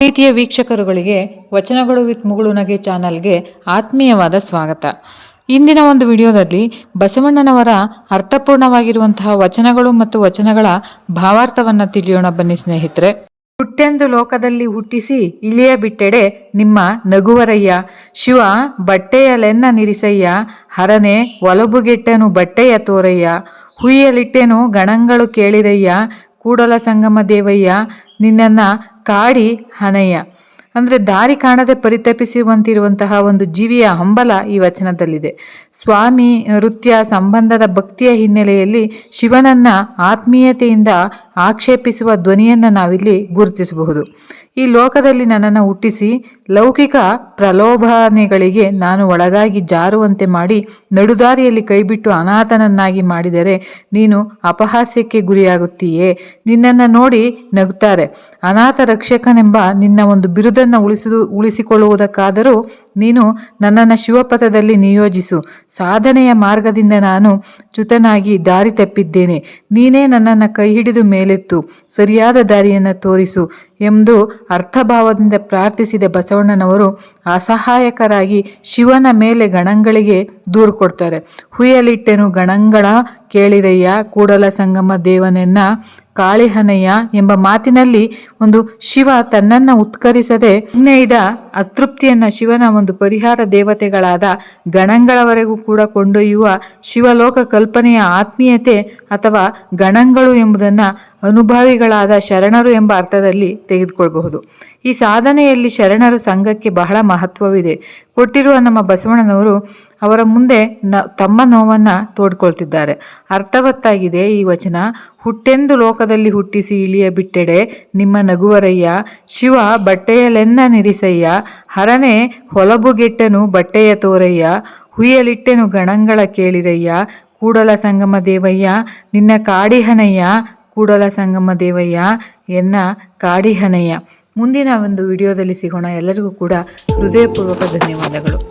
ಪ್ರೀತಿಯ ವೀಕ್ಷಕರುಗಳಿಗೆ ವಚನಗಳು ವಿತ್ ಮುಗುಳುನಗೆ ಚಾನಲ್ಗೆ ಆತ್ಮೀಯವಾದ ಸ್ವಾಗತ. ಇಂದಿನ ಒಂದು ವಿಡಿಯೋದಲ್ಲಿ ಬಸವಣ್ಣನವರ ಅರ್ಥಪೂರ್ಣವಾಗಿರುವಂತಹ ವಚನಗಳು ಮತ್ತು ವಚನಗಳ ಭಾವಾರ್ಥವನ್ನು ತಿಳಿಯೋಣ ಬನ್ನಿ ಸ್ನೇಹಿತರೆ. ಹುಟ್ಟೆಂದು ಲೋಕದಲ್ಲಿ ಹುಟ್ಟಿಸಿ ಇಳಿಯ ಬಿಟ್ಟೆಡೆ ನಿಮ್ಮ ನಗುವರಯ್ಯ. ಶಿವ ಬಟ್ಟೆಯಲೆನ್ನ ನಿರಿಸಯ್ಯ. ಹರನೆ ಒಲಬುಗೆಟ್ಟನು ಬಟ್ಟೆಯ ತೋರಯ್ಯ. ಹುಯ್ಯಲಿಟ್ಟೆನು ಗಣಂಗಳು ಕೇಳಿರಯ್ಯ. ಕೂಡಲ ಸಂಗಮ ದೇವಯ್ಯ. ನಿನ್ನನ್ನು ಕಾಡಿ ಹನಯ್ಯ. ಅಂದರೆ ದಾರಿ ಕಾಣದೆ ಪರಿತಪಿಸುವಂತಿರುವಂತಹ ಒಂದು ಜೀವಿಯ ಹಂಬಲ ಈ ವಚನದಲ್ಲಿದೆ. ಸ್ವಾಮಿ ನೃತ್ಯ ಸಂಬಂಧದ ಭಕ್ತಿಯ ಹಿನ್ನೆಲೆಯಲ್ಲಿ ಶಿವನನ್ನ ಆತ್ಮೀಯತೆಯಿಂದ ಆಕ್ಷೇಪಿಸುವ ಧ್ವನಿಯನ್ನು ನಾವಿಲ್ಲಿ ಗುರುತಿಸಬಹುದು. ಈ ಲೋಕದಲ್ಲಿ ನನ್ನನ್ನು ಹುಟ್ಟಿಸಿ ಲೌಕಿಕ ಪ್ರಲೋಭನೆಗಳಿಗೆ ನಾನು ಒಳಗಾಗಿ ಜಾರುವಂತೆ ಮಾಡಿ ನಡುದಾರಿಯಲ್ಲಿ ಕೈಬಿಟ್ಟು ಅನಾಥನನ್ನಾಗಿ ಮಾಡಿದರೆ ನೀನು ಅಪಹಾಸ್ಯಕ್ಕೆ ಗುರಿಯಾಗುತ್ತೀಯೇ? ನಿನ್ನನ್ನು ನೋಡಿ ನಗುತ್ತಾರೆ ಅನಾಥ ರಕ್ಷಕನೆಂಬ ನಿನ್ನ ಒಂದು ಬಿರುದನ್ನು ಉಳಿಸುವುದು ಉಳಿಸಿಕೊಳ್ಳುವುದಕ್ಕಾದರೂ ನೀನು ನನ್ನನ್ನು ಶಿವಪಥದಲ್ಲಿ ನಿಯೋಜಿಸು. ಸಾಧನೆಯ ಮಾರ್ಗದಿಂದ ನಾನು ಚ್ಯುತನಾಗಿ ದಾರಿ ತಪ್ಪಿದ್ದೇನೆ. ನೀನೇ ನನ್ನನ್ನು ಕೈ ಹಿಡಿದು ಮೇಲೆತ್ತು. ಸರಿಯಾದ ದಾರಿಯನ್ನು ತೋರಿಸು ಎಂದು ಅರ್ಥಭಾವದಿಂದ ಪ್ರಾರ್ಥಿಸಿದ ಬಸವಣ್ಣನವರು ಅಸಹಾಯಕರಾಗಿ ಶಿವನ ಮೇಲೆ ಗಣಂಗಳಿಗೆ ದೂರು ಕೊಡ್ತಾರೆ. ಹುಯಲಿಟ್ಟೆನು ಗಣಂಗಳ ಕೇಳಿರಯ್ಯ ಕೂಡಲ ಸಂಗಮ ದೇವನೆನ್ನ ಕಾಳಿಹನಯ್ಯ ಎಂಬ ಮಾತಿನಲ್ಲಿ ಒಂದು ಶಿವ ತನ್ನನ್ನು ಉತ್ಕರಿಸದೆ ಇನ್ನೈದ ಅತೃಪ್ತಿಯನ್ನ ಶಿವನ ಒಂದು ಪರಿಹಾರ ದೇವತೆಗಳಾದ ಗಣಗಳವರೆಗೂ ಕೂಡ ಕೊಂಡೊಯ್ಯುವ ಶಿವಲೋಕ ಕಲ್ಪನೆಯ ಆತ್ಮೀಯತೆ ಅಥವಾ ಗಣಗಳು ಎಂಬುದನ್ನು ಅನುಭವಿಗಳಾದ ಶರಣರು ಎಂಬ ಅರ್ಥದಲ್ಲಿ ತೆಗೆದುಕೊಳ್ಬಹುದು. ಈ ಸಾಧನೆಯಲ್ಲಿ ಶರಣರು ಸಂಘಕ್ಕೆ ಬಹಳ ಮಹತ್ವವಿದೆ. ಕೊಟ್ಟಿರುವ ನಮ್ಮ ಬಸವಣ್ಣನವರು ಅವರ ಮುಂದೆ ನ, ತಮ್ಮ ನೋವನ್ನು ತೋಡ್ಕೊಳ್ತಿದ್ದಾರೆ. ಅರ್ಥವತ್ತಾಗಿದೆ ಈ ವಚನ. ಹುಟ್ಟೆಂದು ಲೋಕದಲ್ಲಿ ಹುಟ್ಟಿಸಿ ಇಳಿಯ ಬಿಟ್ಟೆಡೆ ನಿಮ್ಮ ನಗುವರಯ್ಯ. ಶಿವ ಬಟ್ಟೆಯಲೆನ್ನ ನಿರಿಸಯ್ಯ. ಹರನೆ, ಹೊಲಬುಗೆಟ್ಟನು ಬಟ್ಟೆಯ ತೋರಯ್ಯ. ಹುಯ್ಯಲಿಟ್ಟೆನು ಗಣಂಗಳ ಕೇಳಿರಯ್ಯ. ಕೂಡಲ ಸಂಗಮ ದೇವಯ್ಯ. ನಿನ್ನ ಕಾಡಿಹನಯ್ಯ. ಕೂಡಲ ಸಂಗಮ ದೇವಯ್ಯ. ಎನ್ನ ಕಾಡಿಹನಯ್ಯ. ಮುಂದಿನ ಒಂದು ವಿಡಿಯೋದಲ್ಲಿ ಸಿಗೋಣ. ಎಲ್ಲರಿಗೂ ಕೂಡ ಹೃದಯಪೂರ್ವಕ ಧನ್ಯವಾದಗಳು.